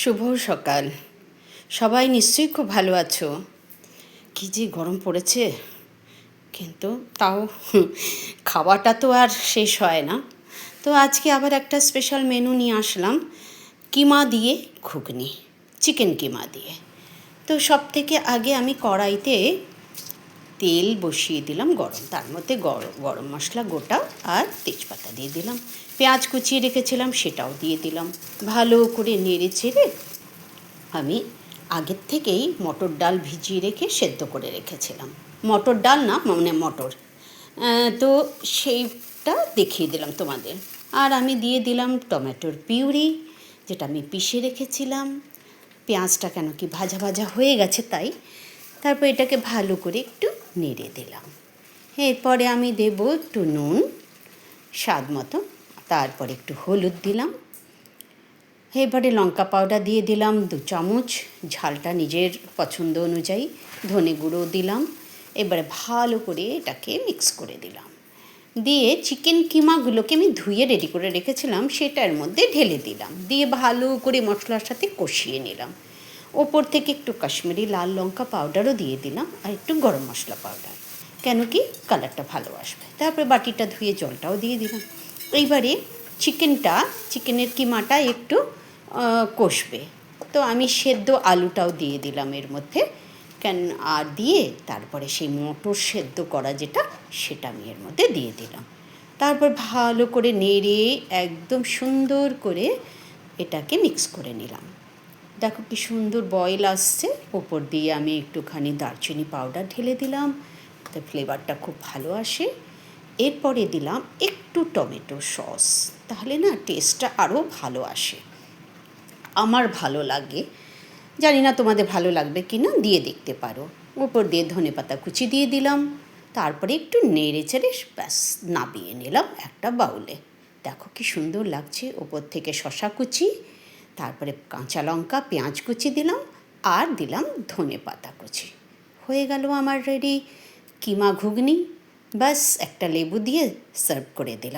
শুভ সকাল। সবাই নিশ্চয়ই খুব ভালো আছো। কি যে গরম পড়েছে, কিন্তু তাও খাওয়াটা তো আর শেষ হয় না। তো আজকে আবার একটা স্পেশাল মেনু নিয়ে আসলাম, কিমা দিয়ে ঘুগনি চিকেন কিমা দিয়ে। তো সব থেকে আগে আমি কড়াইতে তেল বসিয়ে দিলাম গরম। তার মধ্যে গরম গরম মশলা, গোটা আর তেজপাতা দিয়ে দিলাম। পেঁয়াজ কুচিয়ে রেখেছিলাম, সেটাও দিয়ে দিলাম। ভালো করে নেড়ে চেড়ে আমি আগের থেকেই মটর ডাল ভিজিয়ে রেখে সেদ্ধ করে রেখেছিলাম। মটর ডাল না মানে মটর। তো সেইটা দেখিয়ে দিলাম তোমাদের। আর আমি দিয়ে দিলাম টমেটোর পিউরি, যেটা আমি পিষে রেখেছিলাম। পেঁয়াজটা কেন কি ভাজা ভাজা হয়ে গেছে তাই। তারপর এটাকে ভালো করে একটু নেড়ে দিলাম। এরপরে আমি দেব একটু নুন, স্বাদ মতো, তারপর একটু হলুদ দিলাম। এবারে লঙ্কা পাউডার দিয়ে দিলাম দু চামচ, ঝালটা নিজের পছন্দ অনুযায়ী, ধনে গুঁড়ো দিলাম। এবারে ভালো করে এটাকে মিক্স করে দিলাম। দিয়ে চিকেন কিমাগুলোকে আমি ধুয়ে রেডি করে রেখেছিলাম, সেটার মধ্যে ঢেলে দিলাম। দিয়ে ভালো করে মশলার সাথে কষিয়ে নিলাম। ওপর থেকে একটু কাশ্মীরি লাল লঙ্কা পাউডারও দিয়ে দিলাম আর একটু গরম মশলা পাউডার কেন কি? কালারটা ভালো আসবে। তারপরে বাটিটা ধুয়ে জলটাও দিয়ে দিলাম। এইবারে চিকেনটা চিকেনের কিমাটা একটু কষবে। তো আমি সেদ্ধ আলুটাও দিয়ে দিলাম এর মধ্যে। কেন, আর দিয়ে তারপরে সেই মটর সেদ্ধ করা যেটা, সেটা আমি এর মধ্যে দিয়ে দিলাম। তারপর ভালো করে নেড়ে একদম সুন্দর করে এটাকে মিক্স করে নিলাম। দেখো কি সুন্দর বয়েল আসছে। ওপর দিয়ে আমি একটুখানি দারচিনি পাউডার ঢেলে দিলাম। তাতে ফ্লেভারটা খুব ভালো আসে। এরপরে দিলাম একটু টমেটো সস তাহলে না টেস্টটা আরও ভালো আসে। আমার ভালো লাগে। জানি না তোমাদের ভালো লাগবে কি না দিয়ে দেখতে পারো। উপর দিয়ে ধনে পাতা কুচি দিয়ে দিলাম। তারপরে একটু নেড়ে চেড়ে ব্যাস নাবিয়ে নিলাম একটা বাউলে দেখো কি সুন্দর লাগছে। ওপর থেকে শশা কুচি। তারপরে কাঁচা লঙ্কা, পেঁয়াজ কুচি দিলাম, আর দিলাম ধনে পাতা কুচি। হয়ে গেল আমার রেডি কিমা ঘুগনি। ব্যাস, একটা লেবু দিয়ে সার্ভ করে দিলাম।